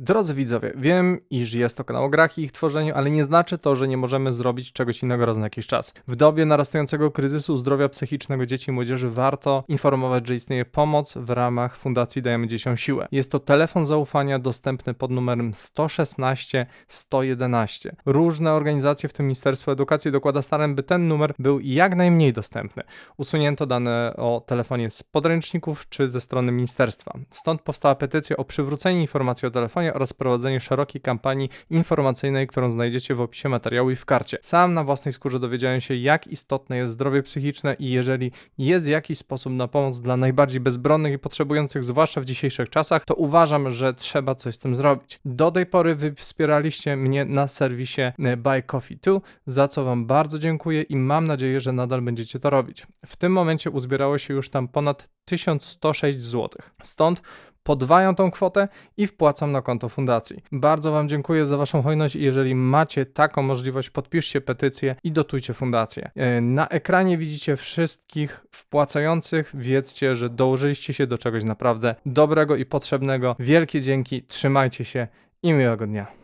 Drodzy widzowie, wiem, iż jest to kanał o grach i ich tworzeniu, ale nie znaczy to, że nie możemy zrobić czegoś innego raz na jakiś czas. W dobie narastającego kryzysu zdrowia psychicznego dzieci i młodzieży warto informować, że istnieje pomoc w ramach Fundacji Dajemy Dzieciom Siłę. Jest to telefon zaufania dostępny pod numerem 116 111. Różne organizacje, w tym Ministerstwo Edukacji, dokłada starań, by ten numer był jak najmniej dostępny. Usunięto dane o telefonie z podręczników czy ze strony ministerstwa. Stąd powstała petycja o przywrócenie informacji o telefonie oraz prowadzenie szerokiej kampanii informacyjnej, którą znajdziecie w opisie materiału i w karcie. Sam na własnej skórze dowiedziałem się, jak istotne jest zdrowie psychiczne i jeżeli jest jakiś sposób na pomoc dla najbardziej bezbronnych i potrzebujących, zwłaszcza w dzisiejszych czasach, to uważam, że trzeba coś z tym zrobić. Do tej pory wy wspieraliście mnie na serwisie e, Buy Coffee 2, za co Wam bardzo dziękuję i mam nadzieję, że nadal będziecie to robić. W tym momencie uzbierało się już tam ponad 1106 zł. Stąd podwają tą kwotę i wpłacam na konto fundacji. Bardzo Wam dziękuję za Waszą hojność i jeżeli macie taką możliwość, podpiszcie petycję i dotujcie fundację. E, Na ekranie widzicie wszystkich wpłacających. Wiedzcie, że dołożyliście się do czegoś naprawdę dobrego i potrzebnego. Wielkie dzięki, trzymajcie się i miłego dnia.